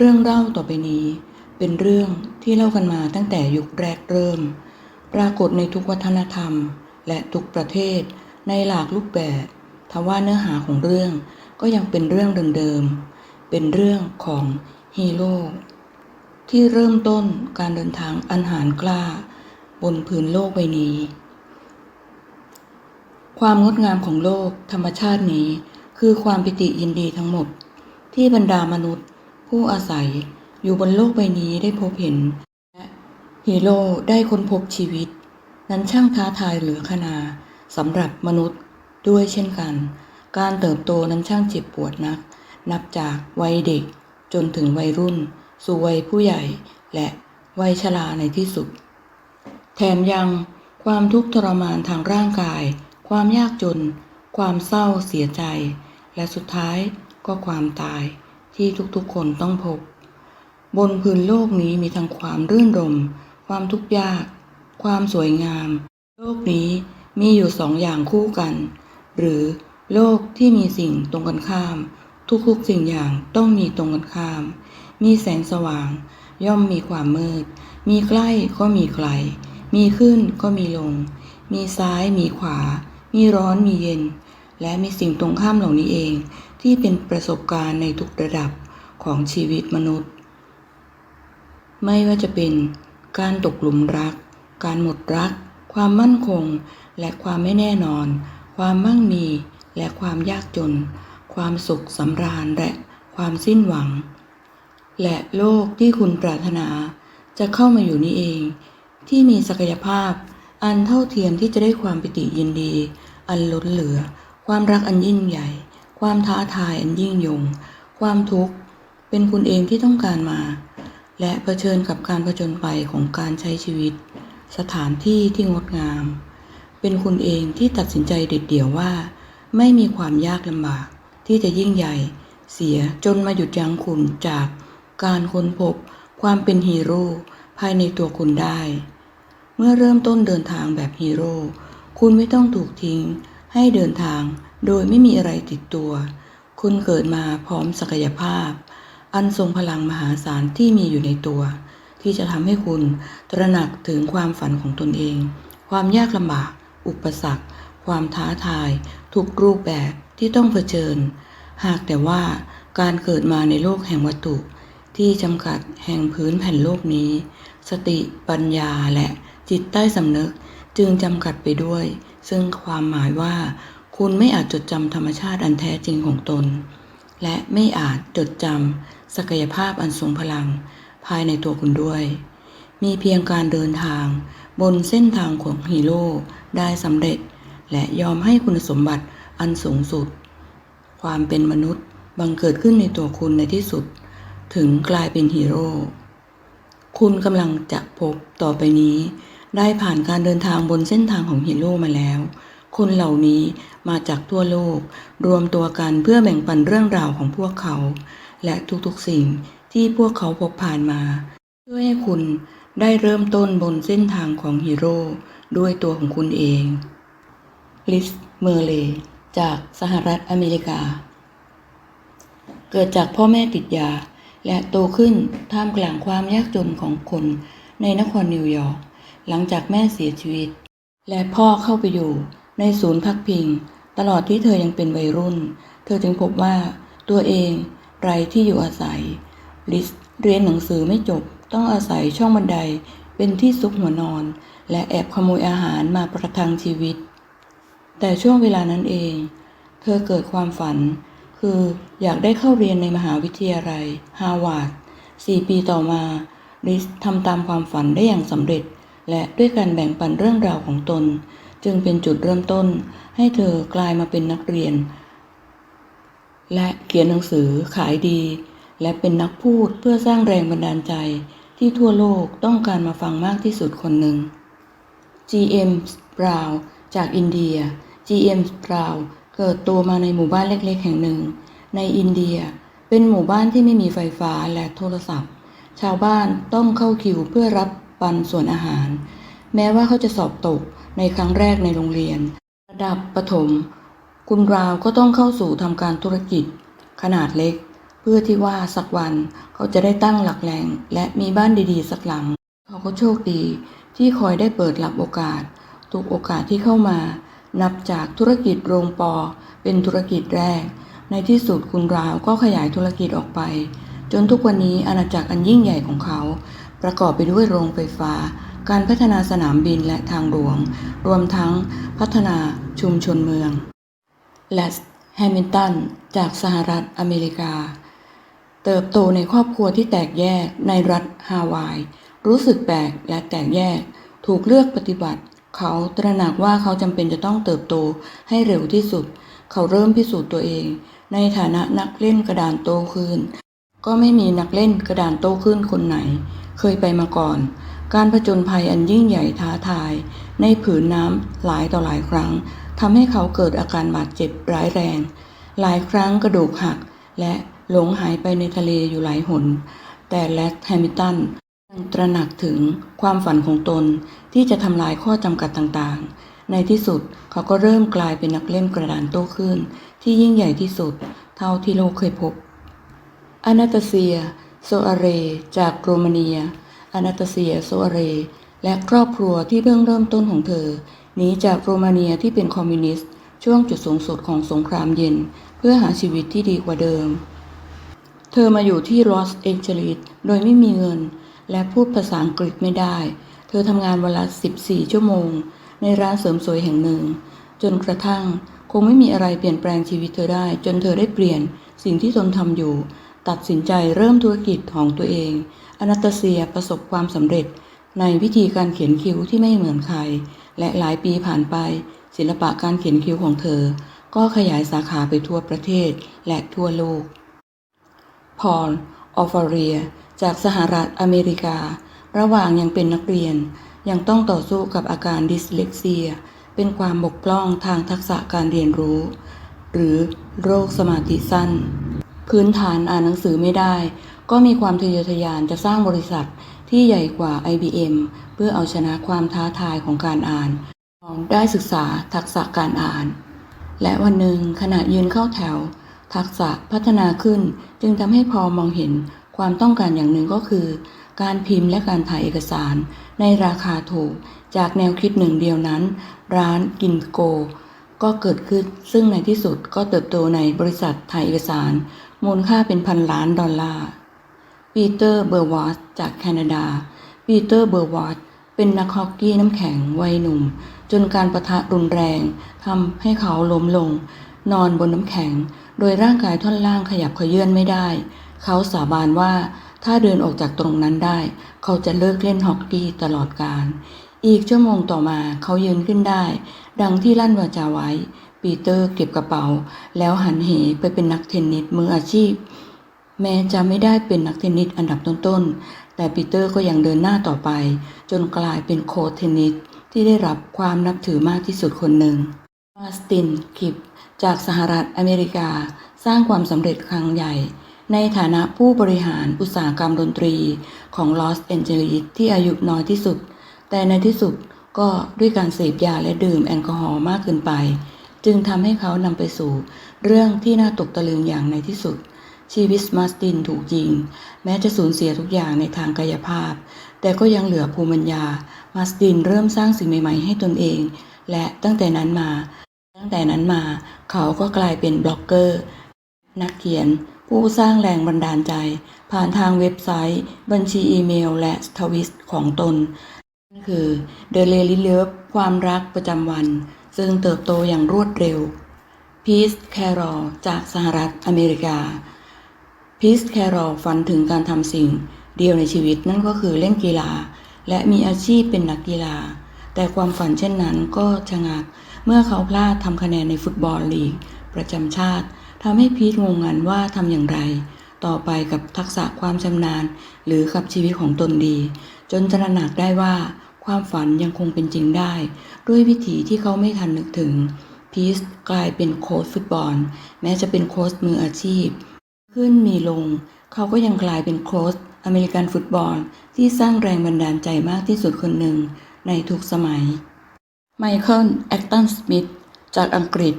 เรื่องเล่าต่อไปนี้ เป็นเรื่องที่เล่ากันมาตั้งแต่ยุคแรกเริ่ม ปรากฏในทุกวัฒนธรรม และทุกประเทศในหลากรูปแบบทว่าเนื้อหาของเรื่องก็ยังเป็นเรื่องเดิมๆ เป็นเรื่องของฮีโร่ที่เริ่มต้นการเดินทางอันหารกล้า บนพื้นโลกใบนี้ ความงดงามของโลกธรรมชาตินี้ คือความปิติยินดีทั้งหมด ที่บรรดามนุษย์ ผู้อาศัยอยู่บนโลกใบนี้ได้พบเห็น และฮีโร่ได้ค้นพบชีวิต นั้นช่างท้าทายเหลือขนาสำหรับมนุษย์ด้วยเช่นกัน การเติบโตนั้นช่างเจ็บปวดนัก นับจากวัยเด็กจนถึงวัยรุ่น สู่วัยผู้ใหญ่ และวัยชราในที่สุด แถมยังความทุกข์ทรมานทางร่างกาย ความยากจน ความเศร้าเสียใจ และสุดท้ายก็ความตาย ที่ทุกๆคนต้องพบบนพื้นโลกนี้มีทั้งความรื่นรม ความทุกข์ยาก ความสวยงาม โลกนี้มีอยู่สองอย่างคู่กัน หรือโลกที่มีสิ่งตรงกันข้าม ทุกๆสิ่งอย่างต้องมีตรงกันข้าม มีแสงสว่าง ย่อมมีความมืด มีใกล้ก็มีไกล มีขึ้นก็มีลง มีซ้ายมีขวา มีร้อนมีเย็น และมีสิ่งตรงข้ามเหล่านี้เอง ที่เป็นประสบการณ์ในทุกระดับของชีวิตมนุษย์ ไม่ว่าจะเป็นการตกหลุมรัก การหมดรัก ความมั่นคง และความไม่แน่นอน ความมั่งมีและความยากจน ความสุขสำราญและความสิ้นหวัง และโลกที่คุณปรารถนาจะเข้ามาอยู่นี้เอง ที่มีศักยภาพ อันเท่าเทียมที่จะได้ความปิติยินดี อันล้นเหลือ ความรักอันยิ่งใหญ่ ความท้าทายอันยิ่งยง ความทุกข์เป็นคุณเองที่ต้องการมา และเผชิญกับการผจญไปของการใช้ชีวิต สถานที่ที่งดงาม เป็นคุณเองที่ตัดสินใจเด็ดเดี่ยวว่า ไม่มีความยากลำบากที่จะยิ่งใหญ่เสียจนมาหยุดยั้งคุณจากการค้นพบความเป็นฮีโร่ภายในตัวคุณได้ เมื่อเริ่มต้นเดินทางแบบฮีโร่ คุณไม่ต้องถูกทิ้งให้เดินทาง โดยไม่มีอะไรติดตัว คุณเกิดมาพร้อมศักยภาพ อันทรงพลังมหาศาลที่มีอยู่ในตัว ที่จะทำให้คุณตระหนักถึงความฝันของตนเอง ความยากลำบาก อุปสรรค ความท้าทาย ทุกรูปแบบที่ต้องเผชิญ หากแต่ว่าการเกิดมาในโลกแห่งวัตถุ ที่จำกัดแห่งพื้นแผ่นโลกนี้ สติปัญญาและจิตใต้สำนึกจึงจำกัดไปด้วย ซึ่งความหมายว่า คุณไม่อาจจดจำธรรมชาติอันแท้จริงของตน และไม่อาจจดจำศักยภาพอันทรงพลัง ภายในตัวคุณด้วย มีเพียงการเดินทาง บนเส้นทางของฮีโร่ได้สำเร็จ และยอมให้คุณสมบัติอันสูงสุด ความเป็นมนุษย์บังเกิดขึ้นในตัวคุณในที่สุด ถึงกลายเป็นฮีโร่คุณกำลังจะพบต่อไปนี้ ได้ผ่านการเดินทางบนเส้นทางของฮีโร่มาแล้ว คนเหล่านี้มาจากทั่วโลก รวมตัวกันเพื่อแบ่งปันเรื่องราวของพวกเขา และทุกๆสิ่งที่พวกเขาพบผ่านมาเพื่อให้คุณได้เริ่มต้นบนเส้นทางของฮีโร่ด้วยตัวของคุณเอง ลิส เมอร์เล จากสหรัฐอเมริกา เกิดจากพ่อแม่ติดยา และโตขึ้นท่ามกลางความยากจนของคนในนครนิวยอร์กหลังจากแม่เสียชีวิต และพ่อเข้าไปอยู่ ในศูนย์พักพิง ตลอดที่เธอยังเป็นวัยรุ่น เธอจึงพบว่าตัวเองไรที่อยู่อาศัย ลิสเรียนหนังสือไม่จบต้องอาศัยช่องบันไดเป็นที่ซุกหัวนอน และแอบขโมยอาหารมาประทังชีวิต แต่ช่วงเวลานั้นเอง เธอเกิดความฝัน คืออยากได้เข้าเรียนในมหาวิทยาลัยฮาวาดสี่ปีต่อมาลิสทำตามความฝันได้อย่างสำเร็จ และด้วยการแบ่งปันเรื่องราวของตน จึงเป็นจุดเริ่มต้น ให้เธอกลายมาเป็นนักเรียน และเขียนหนังสือขายดี และเป็นนักพูดเพื่อสร้างแรงบันดาลใจที่ทั่วโลกต้องการมาฟังมากที่สุดคนหนึ่ง G.M. Brown จากอินเดีย G.M. Brown เกิดโตมาในหมู่บ้านเล็กๆ แห่งหนึ่ง ในอินเดียเป็นหมู่บ้านที่ไม่มีไฟฟ้าและโทรศัพท์ ชาวบ้านต้องเข้าคิวเพื่อรับปันส่วนอาหาร แม้ว่าเขาจะสอบตก ในครั้งแรกในโรงเรียน ระดับประถม คุณราวก็ต้องเข้าสู่ทำการธุรกิจ ขนาดเล็ก เพื่อที่ว่าสักวันเขาจะได้ตั้งหลักแหล่งและมีบ้านดีๆ สักหลัง เขาก็โชคดีที่คอยได้เปิดรับโอกาส ทุกโอกาสที่เข้ามา นับจากธุรกิจโรงปอ เป็นธุรกิจแรก ในที่สุดคุณราวก็ขยายธุรกิจออกไป จนทุกวันนี้อาณาจักรอันยิ่งใหญ่ของเขา ประกอบไปด้วยโรงไฟฟ้า การพัฒนาสนามบินและทางหลวง รวมทั้งพัฒนาชุมชนเมือง และแฮมิลตันจากสหรัฐอเมริกา เติบโตในครอบครัวที่แตกแยกในรัฐฮาวาย รู้สึกแปลกและแตกแยก ถูกเลือกปฏิบัติ เขาตระหนักว่าเขาจำเป็นจะต้องเติบโตให้เร็วที่สุด เขาเริ่มพิสูจน์ตัวเอง ในฐานะนักเล่นกระดานโตขึ้นก็ไม่มีนักเล่นกระดานโต้ขึ้นคนไหน เคยไปมาก่อน การผจญภัยอันยิ่งใหญ่ท้าทาย ในผืนน้ำหลายต่อหลายครั้งทำให้เขาเกิดอาการบาดเจ็บร้ายแรง หลายครั้งกระดูกหัก และหลงหายไปในทะเลอยู่หลายหน แต่แลดแฮมิลตันยังตระหนักถึงความฝันของตนที่จะทำลายข้อจำกัดต่างๆ ในที่สุดเขาก็เริ่มกลายเป็นนักเล่นกระดานโต้คลื่นที่ยิ่งใหญ่ที่สุด เท่าที่โลกเคยพบอนาตาเซีย โซอาเร จากโรมาเนีย อนาตาเซียโซอาเร และครอบครัวที่เพิ่งเริ่มต้นของเธอหนีจากโรมาเนียที่เป็นคอมมิวนิสต์ ช่วงจุดสูงสุดของสงครามเย็น เพื่อหาชีวิตที่ดีกว่าเดิม เธอมาอยู่ที่ลอสแองเจลิสโดยไม่มีเงิน และพูดภาษาอังกฤษไม่ได้ เธอทำงานเวละ14 ชั่วโมง ในร้านเสริมสวยแห่งหนึ่ง จนกระทั่งคงไม่มีอะไรเปลี่ยนแปลงชีวิตเธอได้ จนเธอได้เปลี่ยนสิ่งที่ตนทำอยู่ ตัดสินใจเริ่มธุรกิจของตัวเอง อนาตาเซียประสบความสำเร็จ ในวิธีการเขียนคิ้วที่ไม่เหมือนใคร และหลายปีผ่านไป ศิลปะการเขียนคิ้วของเธอ ก็ขยายสาขาไปทั่วประเทศและทั่วโลก พอล ออฟาเรีย จากสหรัฐอเมริกา ระหว่างยังเป็นนักเรียน ยังต้องต่อสู้กับอาการดิสเลกเซีย เป็นความบกพร่องทางทักษะการเรียนรู้ หรือโรคสมาธิสั้น พื้นฐานอ่านหนังสือไม่ได้ ก็มีความทะเยอทะยานจะสร้างบริษัทที่ใหญ่กว่า IBM เพื่อเอาชนะความท้าทายของการอ่านได้ศึกษาทักษะการอ่าน และวันหนึ่งขณะยืนเข้าแถว ทักษะพัฒนาขึ้น จึงทำให้พอมองเห็นความต้องการอย่างหนึ่งก็คือ การพิมพ์และการถ่ายเอกสาร ในราคาถูกจากแนวคิดหนึ่งเดียวนั้น ร้านกินโก ก็เกิดขึ้นซึ่งในที่สุดก็เติบโตในบริษัทถ่ายเอกสาร มูลค่าเป็นพันล้านดอลลาร์ ปีเตอร์เบอร์วอตจากแคนาดา ปีเตอร์เบอร์วอตเป็นนักฮอกกี้น้ำแข็งวัยหนุ่ม จนการประทะรุนแรงทำให้เขาล้มลง นอนบนน้ำแข็ง โดยร่างกายท่อนล่างขยับเขยื่อนไม่ได้ เขาสาบานว่าถ้าเดินออกจากตรงนั้นได้ เขาจะเลิกเล่นฮอกกี้ตลอดกาลอีกชั่วโมงต่อมาเขายืนขึ้นได้ ดังที่ลั่นวาจาไว้ ปีเตอร์เก็บกระเป๋า แล้วหันเหไปเป็นนักเทนนิสมืออาชีพ แม้จะไม่ได้เป็นนักเทนนิสอันดับต้นๆ แต่ปีเตอร์ก็ยังเดินหน้าต่อไป จนกลายเป็นโค้ชเทนนิสที่ได้รับความนับถือมากที่สุดคนหนึ่ง มาสตินคิปจากสหรัฐอเมริกาสร้างความสำเร็จครั้งใหญ่ ในฐานะผู้บริหารอุตสาหกรรมดนตรีของลอสแอนเจลิสที่อายุน้อยที่สุด แต่ในที่สุดก็ด้วยการเสพยาและดื่มแอลกอฮอล์มากเกินไป จึงทำให้เขานำไปสู่ เรื่องที่น่าตกตะลึงอย่างในที่สุด ชีวิตมาสตินถูกยิง แม้จะสูญเสียทุกอย่างในทางกายภาพ แต่ก็ยังเหลือภูมิปัญญา มาสตินเริ่มสร้างสิ่งใหม่ ๆ ให้ตนเอง และตั้งแต่นั้นมา ตั้งแต่นั้นมา เขาก็กลายเป็นบล็อกเกอร์ นักเขียน ผู้สร้างแรงบันดาลใจ ผ่านทางเว็บไซต์ บัญชีอีเมล และทวิตของตนนั่นคือ The Daily Love ความรักประจำวัน ซึ่งเติบโตอย่างรวดเร็วพีซแครอลจากสหรัฐอเมริกาพีซแครอลฝันถึงการทำสิ่งเดียวในชีวิตนั่นก็คือเล่นกีฬา และมีอาชีพเป็นนักกีฬา แต่ความฝันเช่นนั้นก็ชะงักเมื่อเขาพลาดทำคะแนนในฟุตบอลลีก ประจำชาติทำให้พีทงงงันว่าทำอย่างไร ต่อไปกับทักษะความชำนาญ หรือกับชีวิตของตนดี จนตระหนักได้ว่า ความฝันยังคงเป็นจริงได้ ด้วยวิธีที่เขาไม่ทันนึกถึง พีซกลายเป็นโค้ชฟุตบอล แม้จะเป็นโค้ชมืออาชีพ ขึ้นมีลง เขาก็ยังกลายเป็นโค้ชอเมริกันฟุตบอลที่สร้างแรงบันดาลใจมากที่สุดคนหนึ่งในทุกสมัย ไมเคิลแอคตันสมิธจากอังกฤษ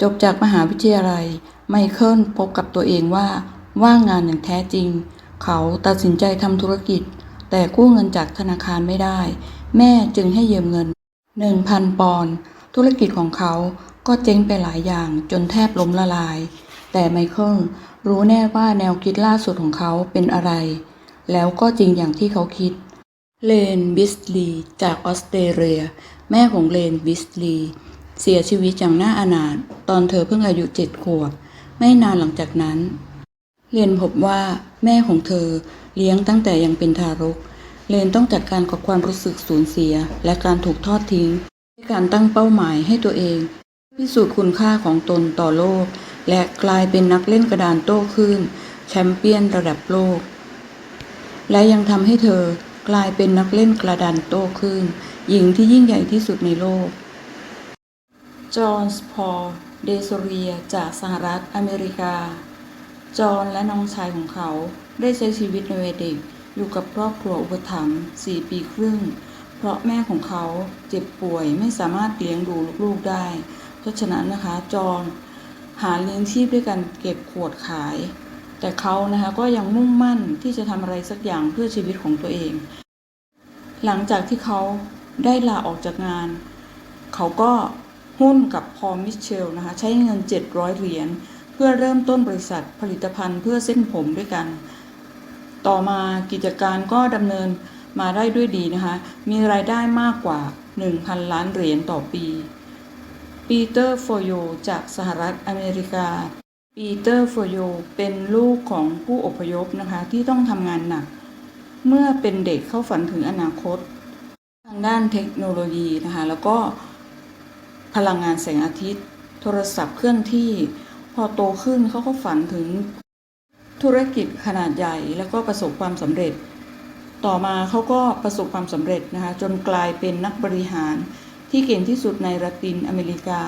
จบจากมหาวิทยาลัย ไมเคิลพบกับตัวเองว่า ว่างงานอย่างแท้จริง เขาตัดสินใจทำธุรกิจ แต่กู้เงินจากธนาคารไม่ได้ แม่จึงให้ยืมเงิน 1,000 ปอนด์ธุรกิจของเขาก็เจ๊งไปหลายอย่างจนแทบล้มละลาย แต่ไมเคิลรู้แน่ว่าแนวคิดล่าสุดของเขาเป็นอะไร แล้วก็จริงอย่างที่เขาคิด เลนบิสลีจากออสเตรเลีย แม่ของเลนบิสลีเสียชีวิตอย่างน่าอนาถตอนเธอเพิ่งอายุเจ็ดขวบ ไม่นานหลังจากนั้นเลนพบว่าแม่ของเธอ เลี้ยงตั้งแต่ยังเป็นทารก เลนต้องจัดการกับความรู้สึกสูญเสีย และการถูกทอดทิ้งด้วยการตั้งเป้าหมายให้ตัวเอง พิสูจน์คุณค่าของตนต่อโลก และกลายเป็นนักเล่นกระดานโต้คลื่นแชมเปี้ยนระดับโลก และยังทำให้เธอกลายเป็นนักเล่นกระดานโต้คลื่นหญิงที่ยิ่งใหญ่ที่สุดในโลก จอห์นส์พอลเดโซเรียจากสหรัฐอเมริกา จอห์นและน้องชายของเขา ได้ใช้ชีวิตในวัยเด็กอยู่กับครอบครัวอุปถัมภ์4ปีครึ่ง เพราะแม่ของเขาเจ็บป่วยไม่สามารถเลี้ยงดูลูกๆได้ เพราะฉะนั้นนะคะจอนหาเลี้ยงชีพด้วยการเก็บขวดขาย แต่เขานะคะก็ยังมุ่งมั่นที่จะทำอะไรสักอย่างเพื่อชีวิตของตัวเอง หลังจากที่เขาได้ลาออกจากงาน เขาก็หุ้นกับพอลมิเชลนะคะใช้เงิน 700 เหรียญเพื่อเริ่มต้นบริษัทผลิตภัณฑ์เพื่อเส้นผมด้วยกัน ต่อมากิจการก็ดำเนินมาได้ด้วยดีนะคะ มีรายได้มากกว่า 1,000 ล้านเหรียญต่อปี ปีเตอร์โฟโยจากสหรัฐอเมริกา ปีเตอร์โฟโยเป็นลูกของผู้อพยพนะคะที่ต้องทำงานหนัก เมื่อเป็นเด็กเข้าฝันถึงอนาคต ทางด้านเทคโนโลยีนะคะแล้วก็พลังงานแสงอาทิตย์ โทรศัพท์เคลื่อนที่ พอโตขึ้นเขาก็ฝันถึง ธุรกิจขนาดใหญ่แล้วก็ประสบความสำเร็จ ต่อมาเขาก็ประสบความสำเร็จนะคะจนกลายเป็นนักบริหารที่เก่งที่สุดในละตินอเมริกา